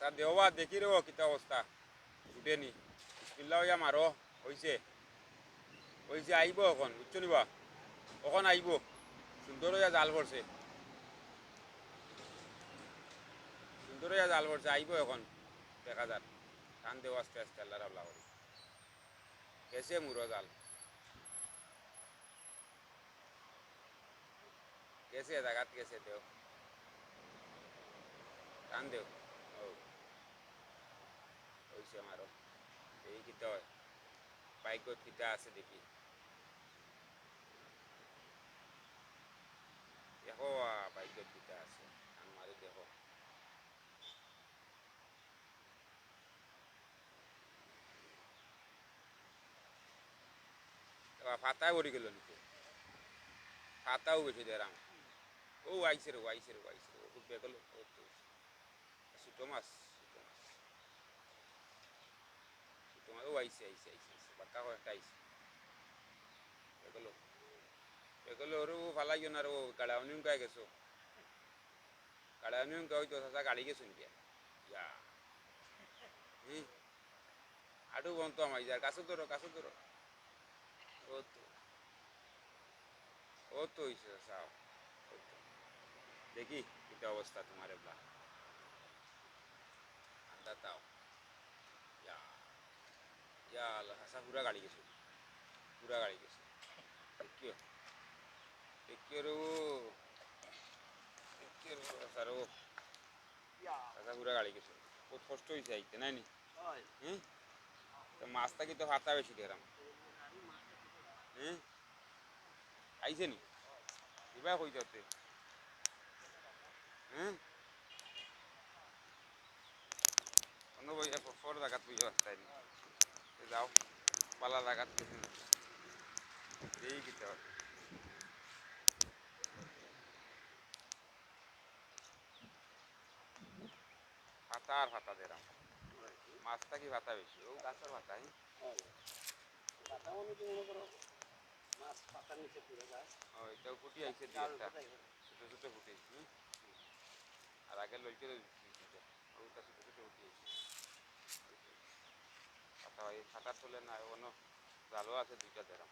আচ্ছা দেওয়া দেখি রে কিতা অবস্থা। উঠেনি বিসমিল্লা হইয়া মারো হইছে হইছে আইব এখন বুঝছ নিবা এখন আইব সুন্দর হইয়া জাল পড়ছে সুন্দর হইয়া জাল পড়ছে আইব এখন দেখা যাক। টান দেওয়া আস্তে আস্তে আল্লাহ রাবলা করি গেছে মুরো জাল। গেছে, জাগাত গেছে দেও। টান দেও। হইছে আমারও এই কিতা হয় বাইকত কিতা আছে দেখি দেখো বাইকত কিতা আছে মারি দেখো ফাতায় পড়ি গেল নিতে ফাতাও বেশি দেরাম ও আইসে রে আইসে রে আইসে রে খুব বেগল ছোটো মাছ ছোটো মাছ ছোটো মাছ ও আইসে আইসে আইসে আইসে বাক্কা কয়েকটা আইসে বেগল বেগল ওর ফালাই না ও গাড়া অনিয়ম গায়ে গেছো গাড়া অনিয়ম গাই তো সাসা গাড়ি গেছো নাকি ইয়া হুম আটু বন্ত আমাই যার কাছে ধরো কাছে ধরো ও তো ও তো হইছে সাও দেখি কিটা অবস্থা তোমার এবলা আন্দা তাও হাসা পুরা গাড়ি গেছে। পুরা গাড়ি গেছে। দেখিও। দেখিও রে ও দেখিও হাসা পুরা গাড়ি গেছে। বহুত কষ্ট হয়েছে আইতে নাই নি? তো মাছটা কি তো হাতা বেশি। দেরাম হুম? আইছে নি? কিবা কই যাতে বই ফর জায়গাত বুঝে আসতাই নি? তো যাও পালা জায়গাত এই কিতে হয় ফাতা আর ফাতা দেরাম মাছটা কি ফাতা বেশি? ও গাছের ফাতা হ্যাঁ ও, এটাও ফুটি আইছে দিয়ে একটা। ছোটো ছোটো ফুটি আর আগে লইতে ওটা ছোটো ছোটো ফুটি আইছে ফাটার না অন্য জালও আছে দুইটা দেরাম